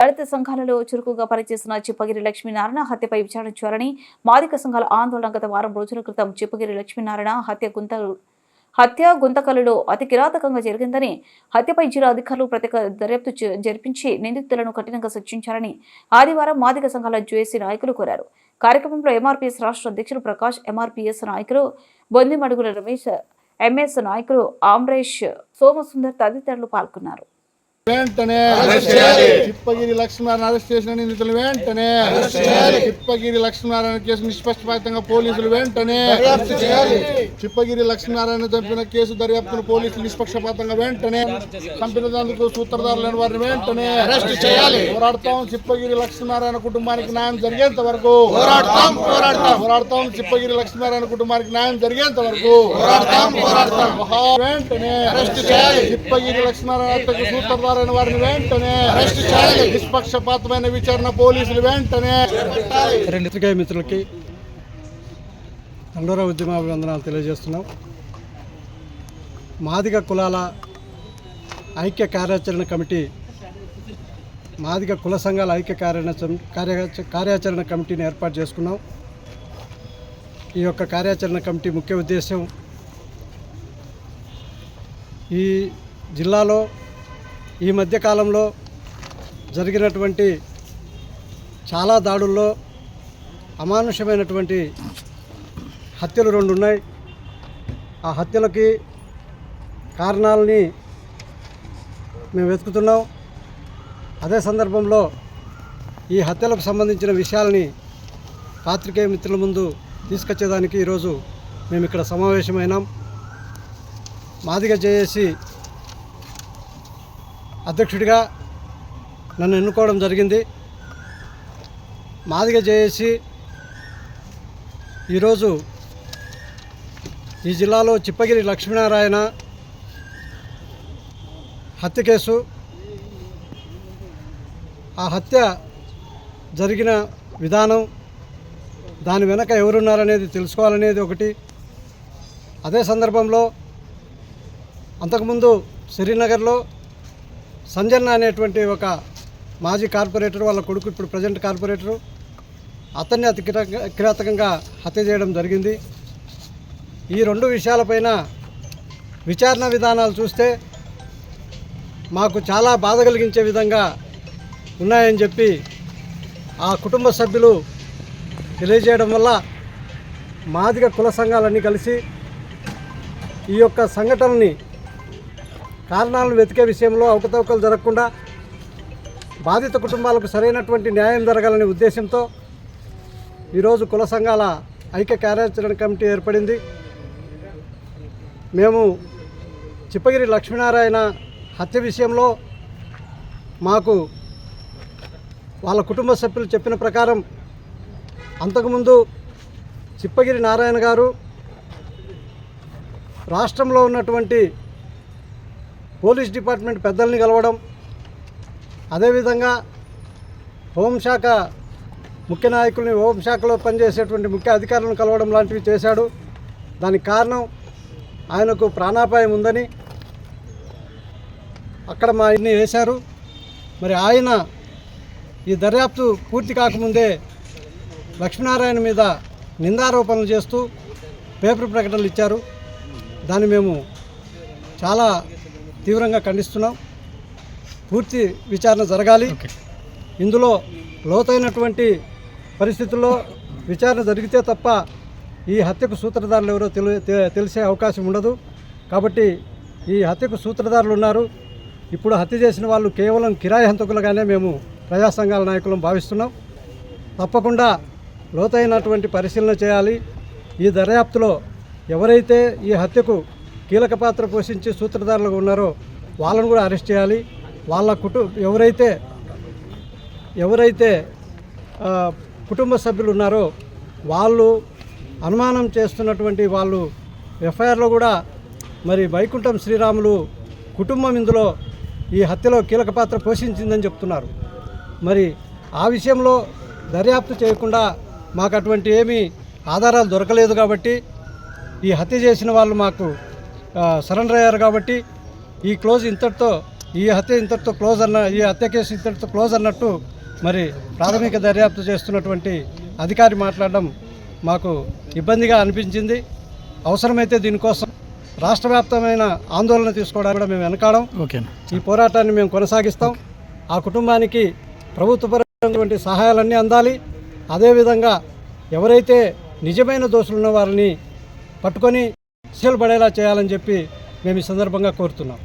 దళిత సంఘాలలో చురుకుగా పనిచేస్తున్న చిప్పగిరి లక్ష్మీనారాయణ హత్యపై విచారణ చేయాలని మాదిక సంఘాల ఆందోళన గత వారం రోజుల క్రితం చిప్పగిరి లక్ష్మీనారాయణ హత్య గుంత హత్య గుంతకలలో అతి కిరాతకంగా జరిగిందని హత్యపై జిల్లా అధికారులు ప్రత్యేక దర్యాప్తు జరిపించి నిందితులను కఠినంగా శిక్షించాలని ఆదివారం మాదిక సంఘాల జేఏసీ నాయకులు కోరారు. కార్యక్రమంలో ఎంఆర్పీఎస్ రాష్ట్ర అధ్యక్షుడు ప్రకాష్ ఎంఆర్పీఎస్ నాయకులు బొందిమడుగుల రమేష్ ఎంఎస్ నాయకులు ఆమ్రేష్ సోమసుందర్ తదితరులు పాల్గొన్నారు. వెంటనే చిప్పగిరి లక్ష్మీనారాయణ అరెస్ట్ చేసిన నిందితులు వెంటనే చిప్పగిరి లక్ష్మీనారాయణ కేసు నిష్పక్షపాతంగా పోలీసులు వెంటనే చిప్పగిరి లక్ష్మీనారాయణ చంపిన కేసు దర్యాప్తును పోలీసులు నిష్పక్షపాతంగా వెంటనే చంపినందుకు సూత్రధారులైన వారిని వెంటనే అరెస్ట్ చేయాలి. పోరాడతాం. చిప్పగిరి లక్ష్మీనారాయణ కుటుంబానికి న్యాయం జరిగేంత వరకు పోరాడతాం పోరాడతాం. పోరాడతాం. చిప్పగిరి లక్ష్మీనారాయణ కుటుంబానికి న్యాయం జరిగేంత వరకు పోరాడతాం పోరాడతాం. వెంటనే అరెస్ట్ చేయాలి. చిప్పగిరి లక్ష్మీనారాయణ హత్యకు సూత్రధారైన వారిని వెంటనే అరెస్ట్ చేయాలి. నిష్పక్షపాతమైన విచారణ పోలీసులు వెంటనే పత్రికా మిత్రులకి దండోరా ఉద్యమాభివందనాలు తెలియజేస్తున్నాం. మాదిగ కులాల ఐక్య కార్యాచరణ కమిటీ మాదిగ కుల సంఘాల ఐక్య కార్యాచరణ కార్య కార్యాచరణ కమిటీని ఏర్పాటు చేసుకున్నాం. ఈ యొక్క కార్యాచరణ కమిటీ ముఖ్య ఉద్దేశం ఈ జిల్లాలో ఈ మధ్యకాలంలో జరిగినటువంటి చాలా దాడుల్లో అమానుషమైనటువంటి హత్యలు రెండు ఉన్నాయి. ఆ హత్యలకి కారణాలని మేము వెతుకుతున్నాం. అదే సందర్భంలో ఈ హత్యలకు సంబంధించిన విషయాలని పాత్రికేయ మిత్రుల ముందు తీసుకొచ్చేదానికి ఈరోజు మేము ఇక్కడ సమావేశమైనాం. మాదిగ చేసి అధ్యక్షుడిగా నన్ను ఎన్నుకోవడం జరిగింది. మాదిగ చేసి ఈరోజు ఈ జిల్లాలో చిప్పగిరి లక్ష్మీనారాయణ హత్య కేసు. ఆ హత్య జరిగిన విధానం దాని వెనక ఎవరున్నారనేది తెలుసుకోవాలనేది ఒకటి. అదే సందర్భంలో అంతకుముందు శ్రీనగర్లో సంజన్న అనేటువంటి ఒక మాజీ కార్పొరేటర్ వాళ్ళ కొడుకు ఇప్పుడు ప్రజెంట్ కార్పొరేటరు. అతన్ని అతి కిరాతకంగా హత్య చేయడం జరిగింది. ఈ రెండు విషయాలపైన విచారణ విధానాలు చూస్తే మాకు చాలా బాధ కలిగించే విధంగా ఉన్నాయని చెప్పి ఆ కుటుంబ సభ్యులు తెలియజేయడం వల్ల మాదిగ కుల సంఘాలన్నీ కలిసి ఈ యొక్క సంఘటనని కారణాలను వెతికే విషయంలో అవకతవకలు జరగకుండా బాధిత కుటుంబాలకు సరైనటువంటి న్యాయం జరగాలనే ఉద్దేశంతో ఈరోజు కుల సంఘాల ఐక్య కార్యాచరణ కమిటీ ఏర్పడింది. మేము చిప్పగిరి లక్ష్మీనారాయణ హత్య విషయంలో మాకు వాళ్ళ కుటుంబ సభ్యులు చెప్పిన ప్రకారం అంతకుముందు చిప్పగిరి నారాయణ గారు రాష్ట్రంలో ఉన్నటువంటి పోలీస్ డిపార్ట్మెంట్ పెద్దల్ని కలవడం అదేవిధంగా హోంశాఖ ముఖ్య నాయకుల్ని హోంశాఖలో పనిచేసేటువంటి ముఖ్య అధికారులను కలవడం లాంటివి చేశాడు. దానికి కారణం ఆయనకు ప్రాణాపాయం ఉందని అక్కడ మా ఆయన్ని వేశారు. మరి ఆయన ఈ దర్యాప్తు పూర్తి కాకముందే లక్ష్మీనారాయణ మీద నిందారోపణలు చేస్తూ పేపర్ ప్రకటనలు ఇచ్చారు. దాన్ని మేము చాలా తీవ్రంగా ఖండిస్తున్నాం. పూర్తి విచారణ జరగాలి. ఇందులో లోతైనటువంటి పరిస్థితుల్లో విచారణ జరిగితే తప్ప ఈ హత్యకు సూత్రధారులు ఎవరో తెలు తెలిసే అవకాశం ఉండదు. కాబట్టి ఈ హత్యకు సూత్రధారులు ఉన్నారు. ఇప్పుడు హత్య చేసిన వాళ్ళు కేవలం కిరాయి హంతకులుగానే మేము ప్రజా సంఘాల నాయకులను భావిస్తున్నాం. తప్పకుండా లోతైనటువంటి పరిశీలన చేయాలి. ఈ దర్యాప్తులో ఎవరైతే ఈ హత్యకు కీలక పాత్ర పోషించి సూత్రధారులుగా ఉన్నారో వాళ్ళను కూడా అరెస్ట్ చేయాలి. వాళ్ళ కుటు ఎవరైతే ఎవరైతే కుటుంబ సభ్యులు ఉన్నారో వాళ్ళు అనుమానం చేస్తున్నటువంటి వాళ్ళు ఎఫ్ఐఆర్లో కూడా మరి వైకుంఠం శ్రీరాములు కుటుంబం ఇందులో ఈ హత్యలో కీలక పాత్ర పోషించిందని చెప్తున్నారు. మరి ఆ విషయంలో దర్యాప్తు చేయకుండా మాకు అటువంటి ఏమీ ఆధారాలు దొరకలేదు కాబట్టి ఈ హత్య చేసిన వాళ్ళు మాకు సరెండర్ అయ్యారు కాబట్టి ఈ క్లోజ్ ఇంతటితో ఈ హత్య ఇంతటితో క్లోజ్ అన్న ఈ హత్య కేసు ఇంతటితో క్లోజ్ అన్నట్టు మరి ప్రాథమిక దర్యాప్తు చేస్తున్నటువంటి అధికారి మాట్లాడడం మాకు ఇబ్బందిగా అనిపించింది. అవసరమైతే దీనికోసం రాష్ట్ర వ్యాప్తమైన ఆందోళన తీసుకోవడానికి కూడా మేము వెనకాడం. ఈ పోరాటాన్ని మేము కొనసాగిస్తాం. ఆ కుటుంబానికి ప్రభుత్వపరమైనటువంటి సహాయాలన్నీ అందాలి. అదేవిధంగా ఎవరైతే నిజమైన దోషులు ఉన్న వారిని పట్టుకొని శిక్షలు పడేలా చేయాలని చెప్పి మేము ఈ సందర్భంగా కోరుతున్నాం.